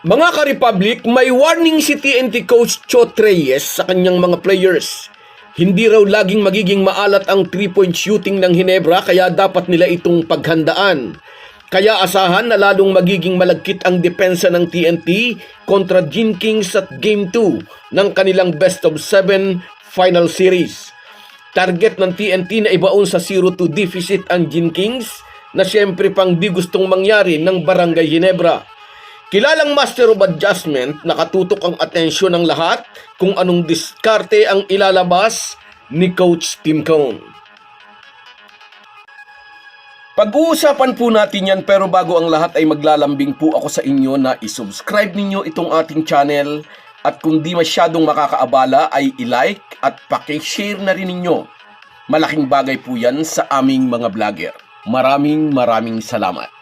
Mga ka-Republic, may warning si TNT coach Chot Reyes sa kanyang mga players. Hindi raw laging magiging maalat ang 3-point shooting ng Hinebra kaya dapat nila itong paghandaan. Kaya asahan na lalong magiging malagkit ang depensa ng TNT kontra Gin Kings at Game 2 ng kanilang best of 7 final series. Target ng TNT na ibaon sa 0-2 deficit ang Gin Kings na siyempre pang di gustong mangyari ng Barangay Ginebra. Kilalang Master of Adjustment, nakatutok ang atensyon ng lahat kung anong diskarte ang ilalabas ni Coach Tim Cone. Pag-uusapan po natin yan pero bago ang lahat ay maglalambing po ako sa inyo na isubscribe ninyo itong ating channel at kung di masyadong makakaabala ay i-like at pakishare na rin ninyo. Malaking bagay po yan sa aming mga vlogger. Maraming maraming salamat.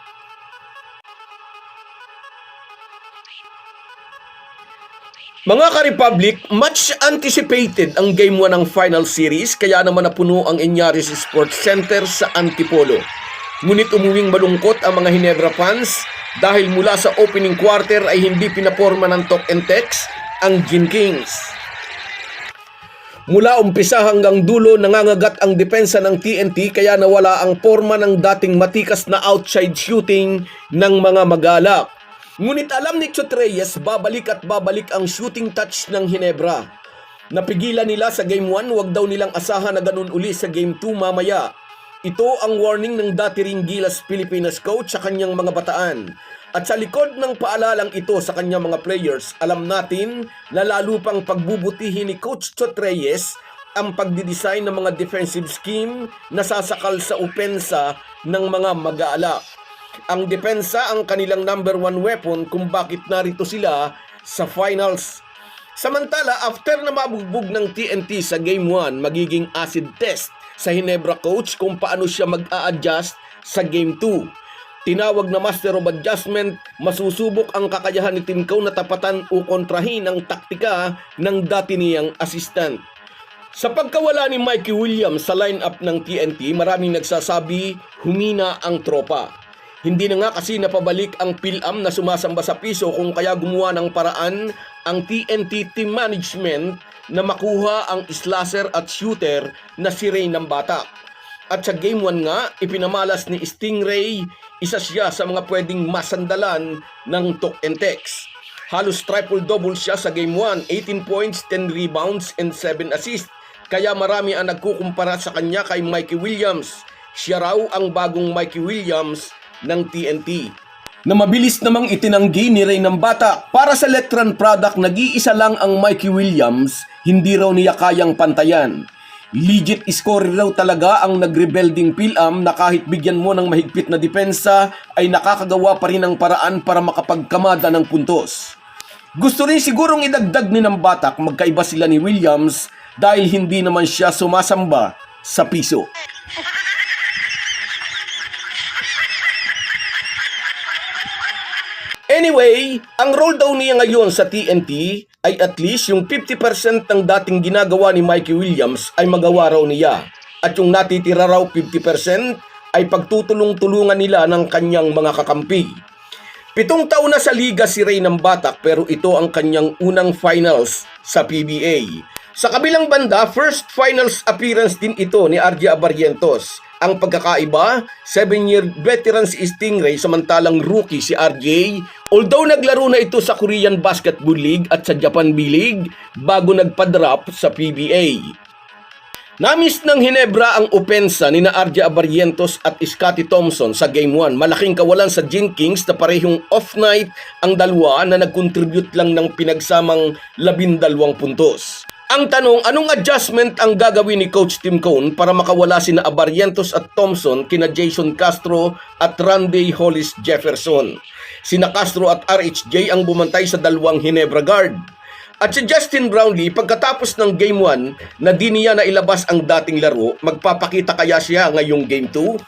Mga ka-Republic, much anticipated ang Game 1 ng Final Series kaya naman napuno ang Inyaris Sports Center sa Antipolo. Ngunit umuwing malungkot ang mga Hinebra fans dahil mula sa opening quarter ay hindi pinaporma ng Tok and Tex ang Gin Kings. Mula umpisa hanggang dulo nangangagat ang depensa ng TNT kaya nawala ang forma ng dating matikas na outside shooting ng mga magalak. Ngunit alam ni Chot Reyes babalik at babalik ang shooting touch ng Hinebra. Napigilan nila sa Game 1, wag daw nilang asahan na ganun uli sa Game 2 mamaya. Ito ang warning ng dati ring Gilas Pilipinas coach sa kanyang mga bataan. At sa likod ng paalalang ito sa kanyang mga players, alam natin na lalo pang pagbubutihin ni Coach Chot Reyes ang pagdidesign ng mga defensive scheme na sasakal sa opensa ng mga mag-aalak. Ang depensa ang kanilang number one weapon kung bakit narito sila sa finals. Samantala, after na mabugbog ng TNT sa Game 1, magiging acid test sa Hinebra coach kung paano siya mag-a-adjust sa Game 2. Tinawag na Master of Adjustment, masusubok ang kakayahan ni Tim Cone na tapatan o kontrahin ang taktika ng dati niyang assistant. Sa pagkawala ni Mikey Williams sa lineup ng TNT, maraming nagsasabi humina ang tropa. Hindi na nga kasi napabalik ang PILAM na sumasamba sa piso kung kaya gumawa ng paraan ang TNT team management na makuha ang slasher at shooter na si Ray ng Bata. At sa Game 1 nga, ipinamalas ni Stingray, isa siya sa mga pwedeng masandalan ng Tok and Tex. Halos triple-double siya sa Game 1, 18 points, 10 rebounds, and 7 assists. Kaya marami ang nagkukumpara sa kanya kay Mikey Williams. Siya raw ang bagong Mikey Williams ng TNT. Na mabilis namang itinanggi ni Ray ng Bata para sa Letran product nag-iisa lang ang Mikey Williams, hindi raw niya kayang pantayan. Legit scorer raw talaga ang nagrebuilding Pilam na kahit bigyan mo ng mahigpit na depensa ay nakakagawa pa rin ng paraan para makapagkamada ng puntos. Gusto rin sigurong idagdag ni ng Batak magkaiba sila ni Williams dahil hindi naman siya sumasamba sa piso. Anyway, ang role daw niya ngayon sa TNT ay at least yung 50% ng dating ginagawa ni Mikey Williams ay magawa raw niya. At yung natitira raw 50% ay pagtutulong-tulungan nila ng kanyang mga kakampi. Pitong taon na sa liga si Ray ng Batak pero ito ang kanyang unang finals sa PBA. Sa kabilang banda, first finals appearance din ito ni RJ Abarrientos. Ang pagkakaiba, 7-year veteran si Stingray samantalang rookie si RJ. Although naglaro na ito sa Korean Basketball League at sa Japan B-League bago nagpa-drop sa PBA. Namiss ng Hinebra ang opensa ni na RJ Abarrientos at Scotty Thompson sa Game 1. Malaking kawalan sa Gin Kings na parehong off-night ang dalawa na nag-contribute lang ng pinagsamang labindalawang puntos. Ang tanong, anong adjustment ang gagawin ni Coach Tim Cone para makawala sina Abarrientos at Thompson kina Jason Castro at Randy Hollis Jefferson? Sina Castro at RHJ ang bumantay sa dalawang Hinebra guard. At si Justin Brownlee, pagkatapos ng Game 1 na di niya nailabas ang dating laro, magpapakita kaya siya ngayong Game 2?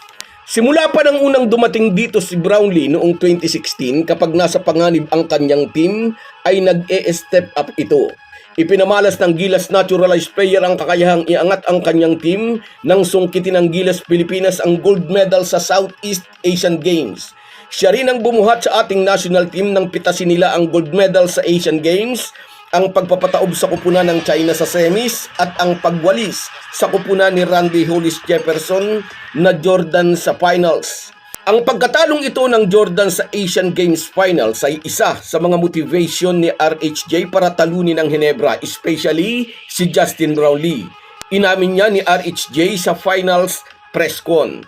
Simula pa ng unang dumating dito si Brownlee noong 2016 kapag nasa panganib ang kanyang team ay nag-e-step up ito. Ipinamalas ng Gilas Naturalized Player ang kakayahang iangat ang kanyang team nang sungkitin ng Gilas Pilipinas ang gold medal sa Southeast Asian Games. Siya rin ang bumuhat sa ating national team nang pitasin nila ang gold medal sa Asian Games, ang pagpapataob sa kupunan ng China sa semis at ang pagwalis sa kupunan ni Randy Hollis Jefferson na Jordan sa finals. Ang pagkatalong ito ng Jordan sa Asian Games Finals ay isa sa mga motivation ni RHJ para talunin ang Hinebra, especially si Justin Brownlee. Inamin niya ni RHJ sa finals press con.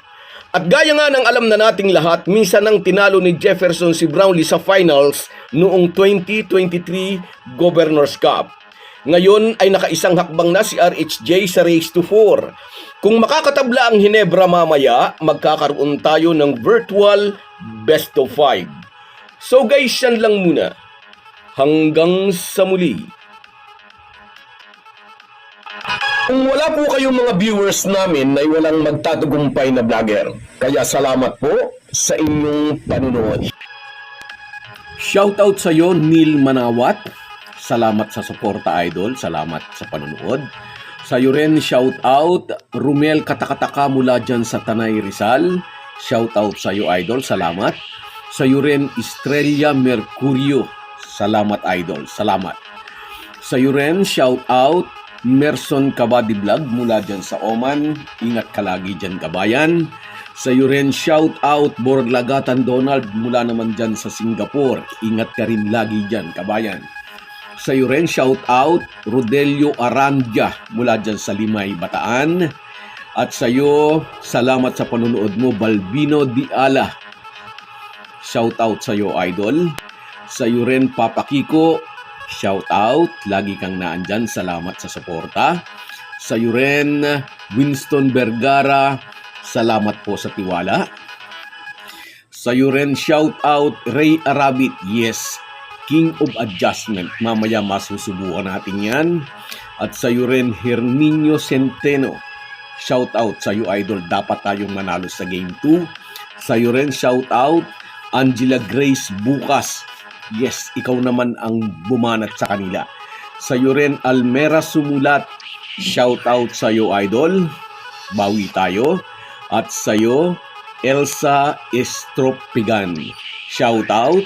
At gaya nga ng alam na nating lahat, minsan nang tinalo ni Jefferson si Brownlee sa finals noong 2023 Governors Cup. Ngayon ay nakaisang hakbang na si RHJ sa race to 4. Kung makakatabla ang Hinebra mamaya, magkakaroon tayo ng virtual best of 5. So guys, yan lang muna. Hanggang sa muli. Kung wala po kayong mga viewers namin ay walang magtatagumpay na vlogger. Kaya salamat po sa inyong panunood. Shoutout sa iyo, Neil Manawat. Salamat sa suporta, idol. Salamat sa panunood. Sa iyo rin, shoutout, Rumel Katakataka mula dyan sa Tanay Rizal. Shoutout sa iyo, idol. Salamat. Sa iyo rin, Estrella Mercurio. Salamat, idol. Salamat. Sa iyo rin, shoutout, Merson Kabadi Vlog mula dyan sa Oman. Ingat ka lagi dyan, kabayan. Sa iyo rin, shout out Borlagatan Donald mula naman dyan sa Singapore. Ingat ka rin lagi dyan, kabayan. Sa iyo rin, shout out Rodelio Arandia mula dyan sa Limay, Bataan. At sa iyo, salamat sa panonood mo, Balbino Diala. Shout out sa iyo, idol. Sa iyo rin, Papa Kiko. Shout out. Lagi kang naandyan. Salamat sa suporta. Sa iyo rin, Winston Vergara. Salamat po sa tiwala. Sa iyo rin, shout out Ray Arabit. Yes, King of Adjustment. Mamaya masusubukan natin yan. At sa iyo rin, Herminio Centeno. Shout out sa iyo, idol. Dapat tayong manalo sa Game 2. Sa iyo rin, shout out Angela Grace Bukas. Yes, ikaw naman ang bumanat sa kanila. Sa iyo rin, Almera Sumulat. Shout out sa iyo, idol. Bawi tayo. At sa iyo, Elsa Estropigan. Shout out.